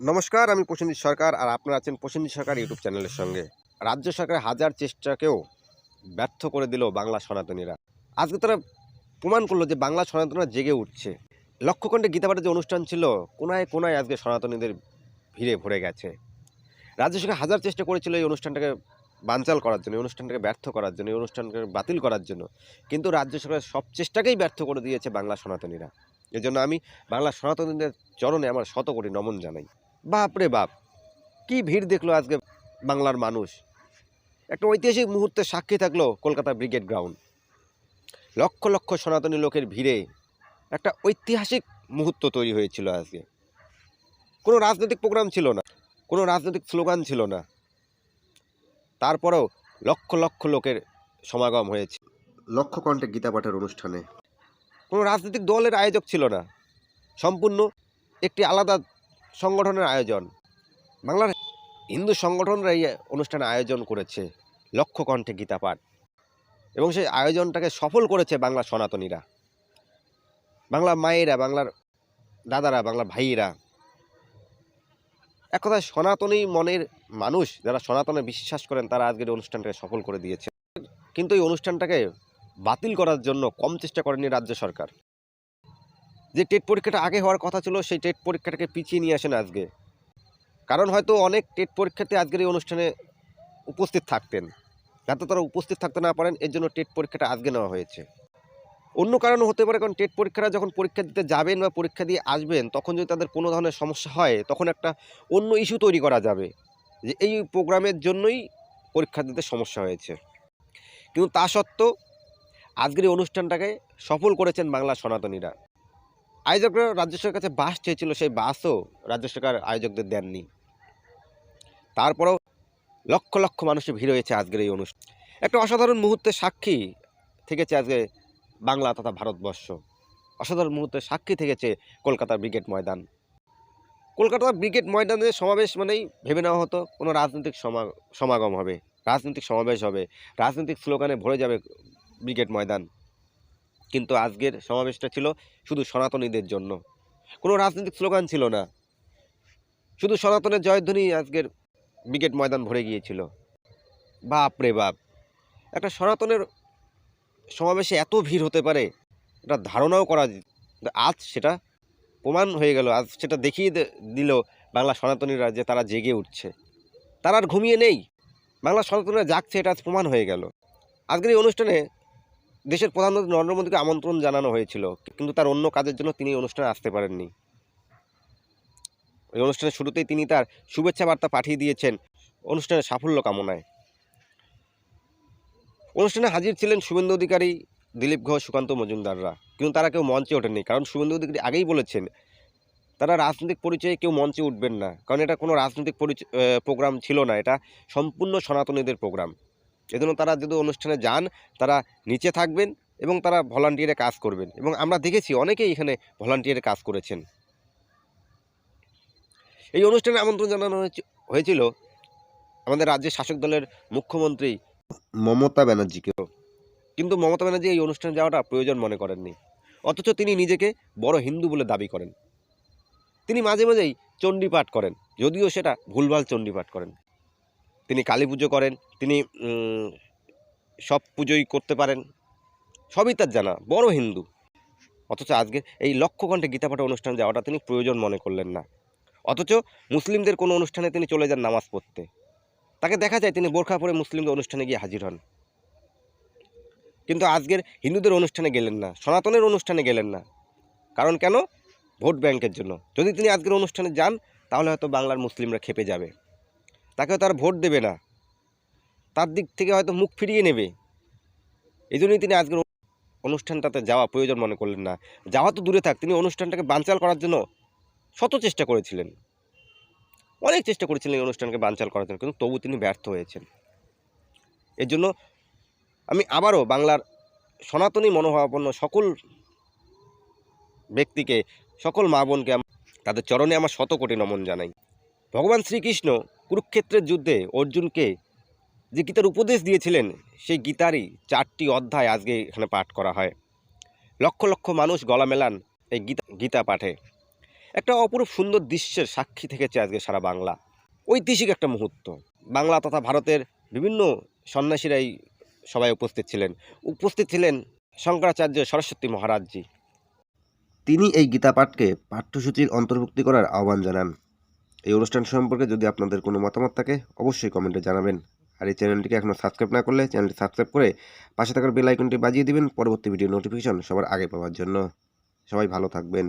নমস্কার, আমি প্রসেনজিৎ সরকার আর আপনারা আছেন প্রসেনজিৎ সরকার ইউটিউব চ্যানেলের সঙ্গে। রাজ্য সরকারের হাজার চেষ্টাকেও ব্যর্থ করে দিল বাংলা সনাতনীরা। আজকে তারা প্রমাণ করল যে বাংলা সনাতনীরা জেগে উঠছে। লক্ষ্যখণ্ডে গীতাপাঠের যে অনুষ্ঠান ছিল, কোনায় কোনায় আজকে সনাতনীদের ভিড়ে ভরে গেছে। রাজ্য সরকার হাজার চেষ্টা করেছিল এই অনুষ্ঠানটাকে বানচাল করার জন্য, এই অনুষ্ঠানটাকে ব্যর্থ করার জন্য, এই অনুষ্ঠানটাকে বাতিল করার জন্য। কিন্তু রাজ্য সরকার সব চেষ্টাকেই ব্যর্থ করে দিয়েছে বাংলা সনাতনীরা। এজন্য আমি বাংলা সনাতনীদের চরণে আমার শত কোটি নমন জানাই। বাপ রে বাপ কি ভিড় দেখল আজকে বাংলার মানুষ? একটা ঐতিহাসিক মুহূর্তে সাক্ষী থাকল কলকাতা ব্রিগেড গ্রাউন্ড। লক্ষ লক্ষ সনাতনী লোকের ভিড়ে একটা ঐতিহাসিক মুহূর্ত তৈরি হয়েছিল আজকে। কোনো রাজনৈতিক প্রোগ্রাম ছিল না কোনো রাজনৈতিক স্লোগান ছিল না। তারপরেও লক্ষ লক্ষ লোকের সমাগম হয়েছে। লক্ষ কণ্ঠে গীতা পাঠের অনুষ্ঠানে। কোনো রাজনৈতিক দলের আয়োজক ছিল না। সম্পূর্ণ একটি আলাদা সংগঠনের আয়োজন। বাংলার হিন্দু সংগঠনরা এই অনুষ্ঠানে আয়োজন করেছে লক্ষ কণ্ঠে গীতা পাঠ। এবং সেই আয়োজনটাকে সফল করেছে বাংলা সনাতনীরা। বাংলা মায়েরা, বাংলার দাদারা বাংলার ভাইয়েরা। এক কথায় সনাতনী মনের মানুষ যারা সনাতনে বিশ্বাস করেন, তারা আজকের অনুষ্ঠানটাকে সফল করে দিয়েছে। কিন্তু এই অনুষ্ঠানটাকে বাতিল করার জন্য কম চেষ্টা করেনি রাজ্য সরকার। যে টেট পরীক্ষাটা আগে হওয়ার কথা ছিল, সেই টেট পরীক্ষাটাকে পিছিয়ে নিয়ে আসেন আজকে। কারণ হয়তো অনেক টেট পরীক্ষাতে আজকের এই অনুষ্ঠানে উপস্থিত থাকতেন। যাতে তারা উপস্থিত থাকতে না পারেন, এর জন্য টেট পরীক্ষাটা আজকে নেওয়া হয়েছে। অন্য কারণও হতে পারে, কারণ টেট পরীক্ষাটা যখন পরীক্ষা দিতে যাবেন বা পরীক্ষা দিয়ে আসবেন, তখন যদি তাদের কোনো ধরনের সমস্যা হয়, তখন একটা অন্য ইস্যু তৈরি করা যাবে, যে এই প্রোগ্রামের জন্যই পরীক্ষা দিতে সমস্যা হয়েছে। কিন্তু তা সত্ত্বেও, আজকের এই অনুষ্ঠানটাকে সফল করেছেন বাংলা সনাতনীরা। আয়োজকরা রাজ্য সরকারের কাছে বাস চেয়েছিল, সেই বাসও রাজ্য সরকার আয়োজকদের দেননি। তারপরেও লক্ষ লক্ষ মানুষের ভিড় হয়েছে আজকের এই অনুষ্ঠান। একটা অসাধারণ মুহূর্তে সাক্ষী থেকেছে আজকে বাংলা তথা ভারতবর্ষ। অসাধারণ মুহূর্তে সাক্ষী থেকেছে কলকাতার ব্রিগেড ময়দান। কলকাতার ব্রিগেড ময়দানে সমাবেশ মানেই ভেবে নেওয়া হতো, কোনো রাজনৈতিক সমা- সমাগম হবে, রাজনৈতিক সমাবেশ হবে, রাজনৈতিক স্লোগানে ভরে যাবে ব্রিগেড ময়দান। কিন্তু আজকের সমাবেশটা ছিল শুধু সনাতনীদের জন্য। কোনো রাজনৈতিক স্লোগান ছিল না। শুধু সনাতনের জয়ধ্বনি আজকের ব্রিগেড ময়দান ভরে গিয়েছিল। বাপ রে বাপ! একটা সনাতনের সমাবেশে এত ভিড় হতে পারে এটা ধারণাও করা আজ সেটা প্রমাণ হয়ে গেল, আজ সেটা দেখিয়ে দিল বাংলা সনাতনীরা যে তারা জেগে উঠছে। তারা আর ঘুমিয়ে নেই। বাংলা সনাতনীরা জাগছে, এটা আজ প্রমাণ হয়ে গেল। আজকের এই অনুষ্ঠানে দেশের প্রধানমন্ত্রী নরেন্দ্র মোদীকে আমন্ত্রণ জানানো হয়েছিল, কিন্তু তার অন্য কাজের জন্য তিনি অনুষ্ঠানে আসতে পারেননি। এই অনুষ্ঠানের শুরুতেই তিনি তার শুভেচ্ছা বার্তা পাঠিয়ে দিয়েছেন অনুষ্ঠানের সাফল্য কামনায়। অনুষ্ঠানে হাজির ছিলেন শুভেন্দু অধিকারী, দিলীপ ঘোষ, সুকান্ত মজুমদাররা, কিন্তু তারা কেউ মঞ্চে ওঠেননি, কারণ শুভেন্দু অধিকারী আগেই বলেছেন, তারা রাজনৈতিক পরিচয়ে কেউ মঞ্চে উঠবেন না, কারণ এটা কোনো রাজনৈতিক পরিচয় প্রোগ্রাম ছিল না, এটা সম্পূর্ণ সনাতনীদের প্রোগ্রাম। এজন্য তারা যদি অনুষ্ঠানে যান, তারা নিচে থাকবেন এবং তারা ভলান্টিয়ারে কাজ করবেন। এবং আমরা দেখেছি অনেকেই এখানে ভলান্টিয়ারে কাজ করেছেন। এই অনুষ্ঠানে আমন্ত্রণ জানানো হয়েছে- হয়েছিল আমাদের রাজ্যের শাসক দলের মুখ্যমন্ত্রী মমতা ব্যানার্জিকেও কিন্তু মমতা ব্যানার্জি এই অনুষ্ঠানে যাওয়াটা প্রয়োজন মনে করেননি। অথচ তিনি নিজেকে বড় হিন্দু বলে দাবি করেন। তিনি মাঝে মাঝেই চণ্ডীপাঠ করেন, যদিও সেটা ভুলভাল চণ্ডীপাঠ করেন। তিনি কালী পুজো করেন, তিনি সব পুজোই করতে পারেন। সবই তার জানা, বড় হিন্দু। অথচ আজকে এই লক্ষ ঘণ্টা গীতাপাঠ অনুষ্ঠানে যাওয়াটা তিনি প্রয়োজন মনে করলেন না। অথচ মুসলিমদের কোনো অনুষ্ঠানে তিনি চলে যান নামাজ পড়তে। তাকে দেখা যায় তিনি বোরখা পরে মুসলিমদের অনুষ্ঠানে গিয়ে হাজির হন। কিন্তু আজকের হিন্দুদের অনুষ্ঠানে গেলেন না, সনাতনের অনুষ্ঠানে গেলেন না। কারণ কেন? ভোট ব্যাংকের জন্য। যদি তিনি আজকের অনুষ্ঠানে যান, তাহলে হয়তো বাংলার মুসলিমরা খেপে যাবে। তাকে তার ভোট দেবে না। তার দিক থেকে হয়তো মুখ ফিরিয়ে নেবে। এই জন্যই তিনি আজকের অনুষ্ঠানটাতে যাওয়া প্রয়োজন মনে করলেন না। যাওয়া তো দূরে থাক, তিনি অনুষ্ঠানটাকে বানচাল করার জন্য শত চেষ্টা করেছিলেন। অনেক চেষ্টা করেছিলেন এই অনুষ্ঠানকে বানচাল করার জন্য, কিন্তু তবু তিনি ব্যর্থ হয়েছেন। এর জন্য আমি আবারও বাংলার সনাতনী মনোভাবাপন্ন সকল ব্যক্তিকে, সকল মা বোনকে তাদের চরণে আমার শত কোটি নমন জানাই। ভগবান শ্রীকৃষ্ণ কুরুক্ষেত্রের যুদ্ধে অর্জুনকে যে গীতার উপদেশ দিয়েছিলেন, সেই গীতারই চারটি অধ্যায় আজকে এখানে পাঠ করা হয়। লক্ষ লক্ষ মানুষ গলা মেলান এই গীতা গীতা পাঠে। একটা অপরূপ সুন্দর দৃশ্যের সাক্ষী থেকেছে আজকে সারা বাংলা। ঐতিহাসিক একটা মুহূর্ত। বাংলা তথা ভারতের বিভিন্ন সন্ন্যাসীরাই সবাই উপস্থিত ছিলেন। উপস্থিত ছিলেন শঙ্করাচার্য সরস্বতী মহারাজজি। তিনি এই গীতা পাঠকে পাঠ্যসূচির অন্তর্ভুক্তি করার আহ্বান জানান। এই অনুষ্ঠান সম্পর্কে যদি আপনাদের কোনো মতামত থাকে, অবশ্যই কমেন্টে জানাবেন। আর এই চ্যানেলটিকে এখনও সাবস্ক্রাইব না করলে চ্যানেলটি সাবস্ক্রাইব করে পাশে থাকার বেল আইকনটি বাজিয়ে দিবেন। পরবর্তী ভিডিও নোটিফিকেশন সবার আগে পাওয়ার জন্য। সবাই ভালো থাকবেন।